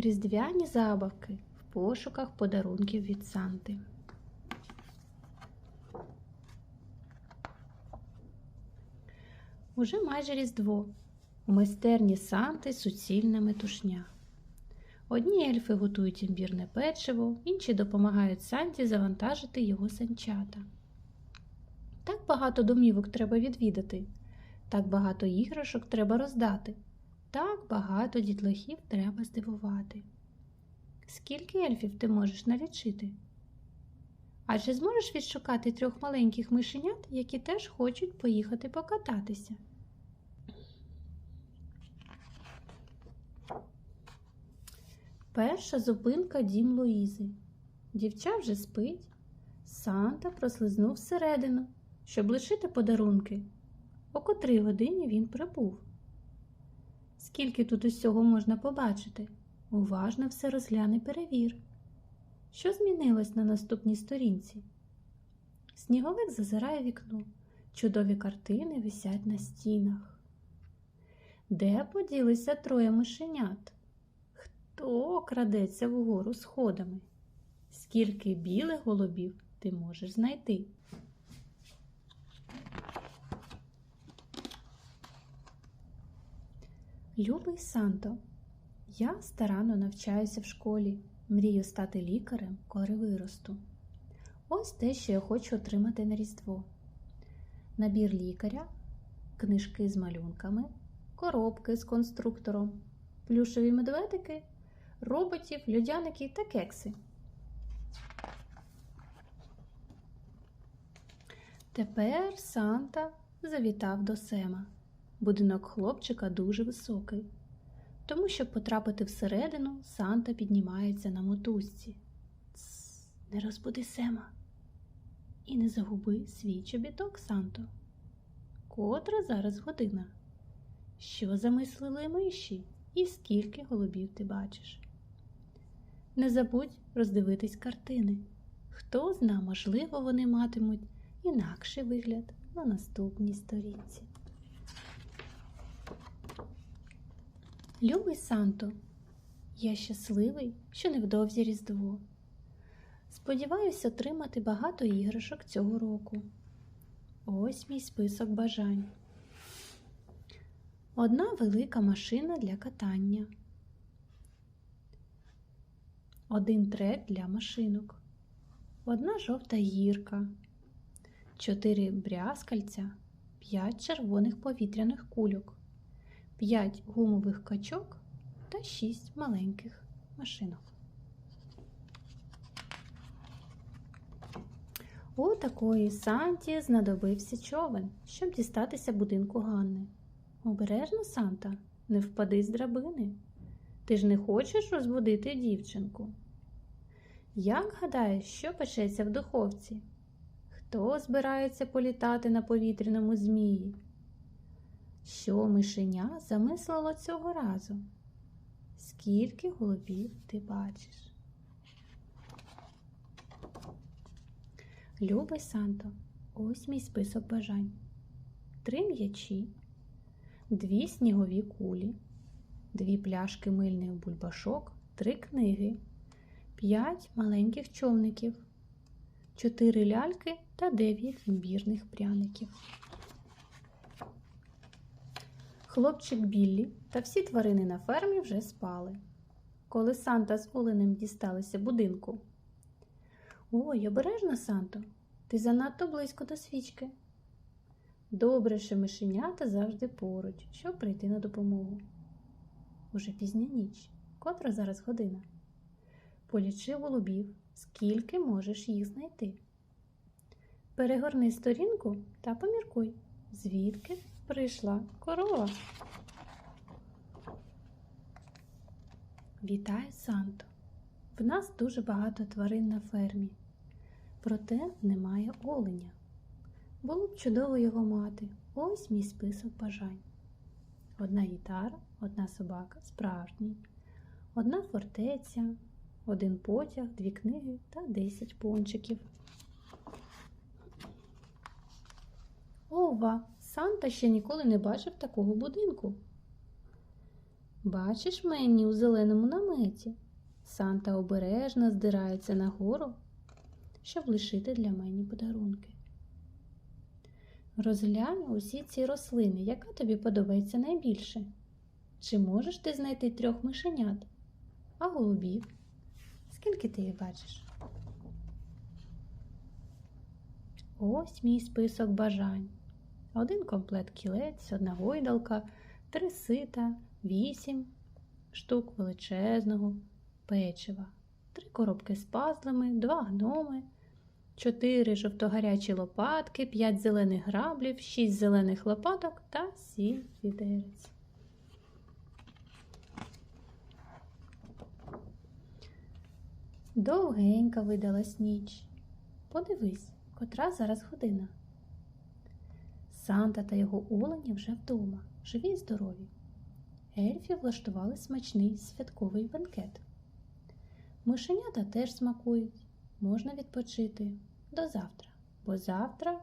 Різдвяні забавки в пошуках подарунків від Санти. Уже майже Різдво. У майстерні Санти суцільна метушня. Одні ельфи готують імбірне печиво, інші допомагають Санті завантажити його санчата. Так багато домівок треба відвідати, так багато іграшок треба роздати, так багато дітлахів треба здивувати. Скільки ельфів ти можеш налічити? А чи зможеш відшукати трьох маленьких мишенят, які теж хочуть поїхати покататися? Перша зупинка дім Луїзи. Дівча вже спить. Санта прослизнув всередину, щоб лишити подарунки. О котрій годині він прибув. Скільки тут усього можна побачити? Уважно все розгляне перевір. Що змінилось на наступній сторінці? Сніговик зазирає вікно. Чудові картини висять на стінах. Де поділися троє мишенят? Хто крадеться вгору сходами? Скільки білих голубів ти можеш знайти? Любий Санто, я старанно навчаюся в школі, мрію стати лікарем, коли виросту. Ось те, що я хочу отримати на Різдво. Набір лікаря, книжки з малюнками, коробки з конструктором, плюшеві медведики, роботів, людяники та кекси. Тепер Санта завітав до Сема. Будинок хлопчика дуже високий, тому щоб потрапити всередину, Санта піднімається на мотузці. Тс, не розбуди Сема. І не загуби свій чобіток, Санто. Котра зараз година? Що замислили миші і скільки голубів ти бачиш? Не забудь роздивитись картини. Хто зна, можливо, вони матимуть інакший вигляд на наступній сторінці. Любий Санто, я щасливий, що невдовзі Різдво. Сподіваюся отримати багато іграшок цього року. Ось мій список бажань. Одна велика машина для катання. Один трек для машинок. Одна жовта гірка. Чотири брязкальця, п'ять червоних повітряних кульок. 5 гумових качок та 6 маленьких машинок. У такої Санті знадобився човен, щоб дістатися будинку Ганни. Обережно, Санта, не впади з драбини. Ти ж не хочеш розбудити дівчинку. Як гадаєш, що печеться в духовці? Хто збирається політати на повітряному змії? Що мишеня замислило цього разу? Скільки голубів ти бачиш? Любий Санто, ось мій список бажань. Три м'ячі, дві снігові кулі, дві пляшки мильних бульбашок, три книги, п'ять маленьких човників, чотири ляльки та дев'ять імбірних пряників. Хлопчик Біллі та всі тварини на фермі вже спали. Коли Санта з Оленем дісталися будинку. Ой, обережно, Санто, ти занадто близько до свічки. Добре, що мишенята завжди поруч, щоб прийти на допомогу. Уже пізня ніч, котра зараз година. Полічи голубів, скільки можеш їх знайти. Перегорни сторінку та поміркуй, звідки прийшла корова. Вітаю, Санто! В нас дуже багато тварин на фермі, проте немає оленя. Було б чудово його мати. Ось мій список бажань. Одна гітара, одна собака, справжній, одна фортеця, один потяг, дві книги та десять пончиків. Ова! Санта ще ніколи не бачив такого будинку. Бачиш мені у зеленому наметі? Санта обережно здирається нагору, щоб лишити для мені подарунки. Розглянь усі ці рослини, яка тобі подобається найбільше. Чи можеш ти знайти трьох мишенят? А голубів? Скільки ти їх бачиш? Ось мій список бажань. Один комплект кілець, одна гойдалка, три сита, вісім штук величезного печива, три коробки з пазлами, два гноми, чотири жовтогарячі лопатки, п'ять зелених граблів, шість зелених лопаток та сім відерець. Довгенька видалась ніч. Подивись, котра зараз година. Санта та його олені вже вдома, живі й здорові. Ельфі влаштували смачний святковий банкет. Мишенята теж смакують, можна відпочити до завтра, бо завтра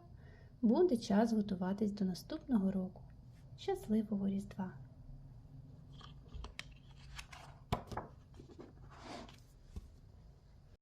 буде час готуватись до наступного року. Щасливого Різдва!